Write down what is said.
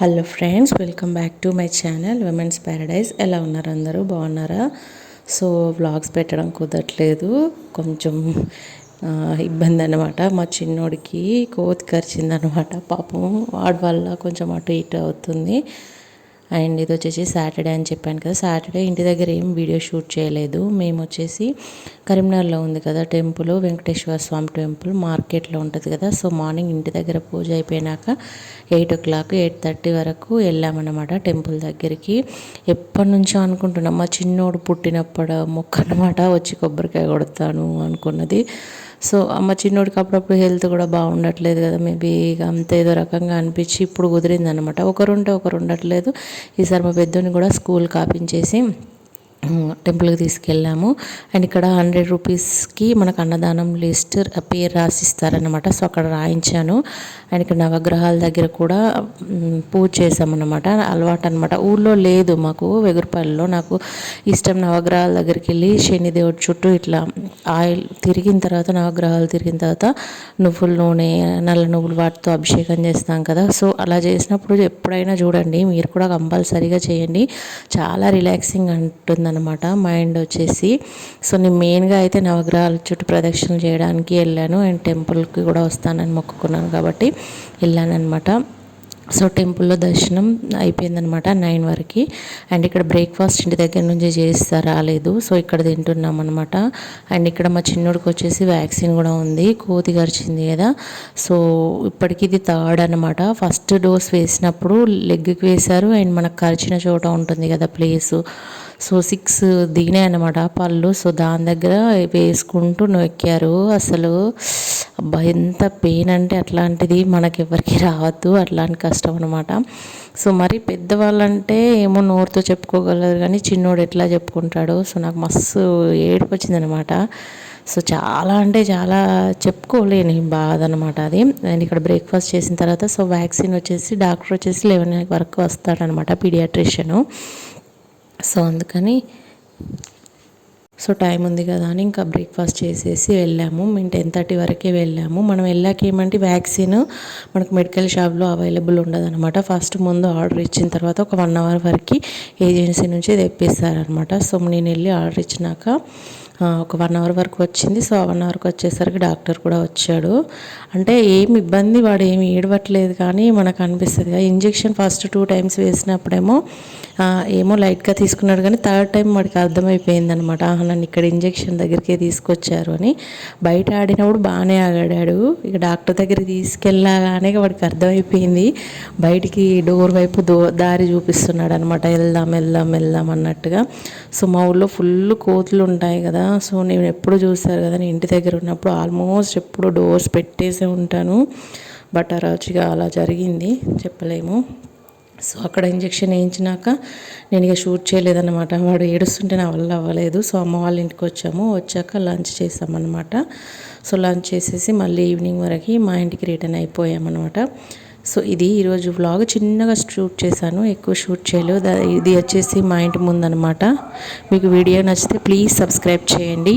Hello friends welcome back to my channel women's paradise. ఎలా ఉన్నారు అందరూ? బాగున్నారా? సో వ్లాగ్స్ పెట్టడం కుదరట్లేదు. కొంచెం ఇబ్బంది అనమాట మా చిన్నోడికి కోతి కరిచిందనమాట పాపం వాడి వల్ల కొంచెం అటు ఇటు అవుతుంది. అండ్ ఇది వచ్చేసి సాటర్డే అని చెప్పాను కదా. సాటర్డే ఇంటి దగ్గర ఏం వీడియో షూట్ చేయలేదు. మేము వచ్చేసి కరీంనగర్లో ఉంది కదా టెంపుల్ వెంకటేశ్వర స్వామి టెంపుల్ మార్కెట్లో ఉంటుంది కదా. సో మార్నింగ్ ఇంటి దగ్గర పూజ అయిపోయినాక eight o'clock eight thirty వరకు వెళ్ళామన్నమాట టెంపుల్ దగ్గరికి. ఎప్పటి నుంచో అనుకుంటున్నాం మా చిన్నోడు పుట్టినప్పుడు మొక్క అనమాట వచ్చి కొబ్బరికాయ కొడతాను అనుకున్నది. సో అమ్మ చిన్నోడికి అప్పుడప్పుడు హెల్త్ కూడా బాగుండట్లేదు కదా మేబీ ఇక అంత ఏదో రకంగా అనిపించి ఇప్పుడు కుదిరింది అనమాట ఒకరుంటే ఒకరు ఉండట్లేదు. ఈసారి మా పెద్దోని కూడా స్కూల్ కాపించేసి టెంపుల్కి తీసుకెళ్ళాము. అండ్ ఇక్కడ హండ్రెడ్ రూపీస్కి మనకు అన్నదానం లిస్ట్ పేరు రాసిస్తారనమాట సో అక్కడ రాయించాను. అండ్ ఇక్కడ నవగ్రహాల దగ్గర కూడా పూజ చేసామన్నమాట అలవాటు అనమాట ఊళ్ళో లేదు మాకు వెగురుపల్లిలో. నాకు ఇష్టం నవగ్రహాల దగ్గరికి వెళ్ళి శనిదేవుడి చుట్టూ ఇట్లా ఆయిల్ తిరిగిన తర్వాత నవగ్రహాలు తిరిగిన తర్వాత నువ్వుల నూనె నల్ల నువ్వులు వాటితో అభిషేకం చేస్తాం కదా. సో అలా చేసినప్పుడు ఎప్పుడైనా చూడండి మీరు కూడా కంపల్సరీగా చేయండి. చాలా రిలాక్సింగ్ అనమాట మైండ్ వచ్చేసి సో నేను మెయిన్గా అయితే నవగ్రహాల చుట్టూ ప్రదక్షిణలు చేయడానికి వెళ్ళాను. అండ్ టెంపుల్కి కూడా వస్తానని మొక్కుకున్నాను కాబట్టి వెళ్ళానమాట సో టెంపుల్లో దర్శనం అయిపోయిందనమాట నైన్ వరకు. అండ్ ఇక్కడ బ్రేక్ఫాస్ట్ ఇంటి దగ్గర నుంచి చేస్తా రాలేదు. సో ఇక్కడ తింటున్నాం అనమాట అండ్ ఇక్కడ మా చిన్నోడికి వచ్చేసి వ్యాక్సిన్ కూడా ఉంది. కోతి గరిచింది కదా. సో ఇప్పటికి ఇది థర్డ్ అనమాట ఫస్ట్ డోస్ వేసినప్పుడు లెగ్కి వేశారు. అండ్ మనకు కరిచిన చోట ఉంటుంది కదా ప్లేసు సో సిక్స్ దిగినాయి అనమాట పళ్ళు. సో దాని దగ్గర వేసుకుంటూ నొక్కారు. అసలు అబ్బా ఎంత పెయిన్ అంటే అట్లాంటిది మనకి ఎవరికి రావద్దు. అట్లాంటి కష్టం అనమాట సో మరి పెద్దవాళ్ళంటే ఏమో నోరుతో చెప్పుకోగలరు కానీ చిన్నోడు ఎట్లా చెప్పుకుంటాడు. సో నాకు మస్తు ఏడుపు వచ్చిందనమాట సో చాలా అంటే చాలా చెప్పుకోలేని బాధ అనమాట అది. అండ్ ఇక్కడ బ్రేక్ఫాస్ట్ చేసిన తర్వాత సో వ్యాక్సిన్ వచ్చేసి డాక్టర్ వచ్చేసి లెవెన్ వరకు వస్తాడనమాట పీడియాట్రిషియను. సో అందుకని సో టైం ఉంది కదా అని ఇంకా బ్రేక్ఫాస్ట్ చేసేసి వెళ్ళాము. మేము టెన్ థర్టీ వరకే వెళ్ళాము. మనం వెళ్ళాక ఏమంటే వ్యాక్సిన్ మనకు మెడికల్ షాప్లో అవైలబుల్ ఉండదన్నమాట. ఫస్ట్ ముందు ఆర్డర్ ఇచ్చిన తర్వాత ఒక వన్ అవర్ వరకు ఏజెన్సీ నుంచి తెప్పిస్తారనమాట సో నేను వెళ్ళి ఆర్డర్ ఇచ్చినాక ఒక వన్ అవర్ వరకు వచ్చింది. సో వన్ అవర్కి వచ్చేసరికి డాక్టర్ కూడా వచ్చాడు. అంటే ఏం ఇబ్బంది వాడు ఏమి ఏడవట్లేదు కానీ మనకు అనిపిస్తుంది కదా ఇంజెక్షన్ ఫస్ట్ టూ టైమ్స్ వేసినప్పుడేమో ఏమో లైట్గా తీసుకున్నాడు కానీ థర్డ్ టైం వాడికి అర్థమైపోయింది అనమాట నన్ను ఇక్కడ ఇంజెక్షన్ దగ్గరికే తీసుకొచ్చారు అని. బయట ఆడినప్పుడు బాగానే ఆడాడు ఇక డాక్టర్ దగ్గరికి తీసుకెళ్ళగానే వాడికి అర్థమైపోయింది. బయటికి డోర్ వైపు దో దారి చూపిస్తున్నాడు అనమాట వెళ్దాం వెళ్దాం వెళ్దాం అన్నట్టుగా. సో మా ఊళ్ళో ఫుల్ కోతులు ఉంటాయి కదా సో నేను ఎప్పుడు చూస్తారు కదా నేను ఇంటి దగ్గర ఉన్నప్పుడు ఆల్మోస్ట్ ఎప్పుడు డోర్స్ పెట్టేసే ఉంటాను. బట్ అరచిగా అలా జరిగింది చెప్పలేము. సో అక్కడ ఇంజెక్షన్ వేయించినాక నేను ఇక షూట్ చేయలేదన్నమాట. వాడు ఏడుస్తుంటే నా వల్ల అవ్వలేదు. సో అమ్మ వాళ్ళ ఇంటికి వచ్చాము. వచ్చాక లంచ్ చేసామన్నమాట సో లంచ్ చేసేసి మళ్ళీ ఈవినింగ్ వరకు మా ఇంటికి రిటర్న్ అయిపోయామన్నమాట. సో ఇది ఈరోజు వ్లాగ్ చిన్నగా షూట్ చేశాను ఎక్కువ షూట్ చేయలేదు. ఇది వచ్చేసి మా ఇంటి ముందనమాట. మీకు వీడియో నచ్చితే ప్లీజ్ సబ్స్క్రైబ్ చేయండి.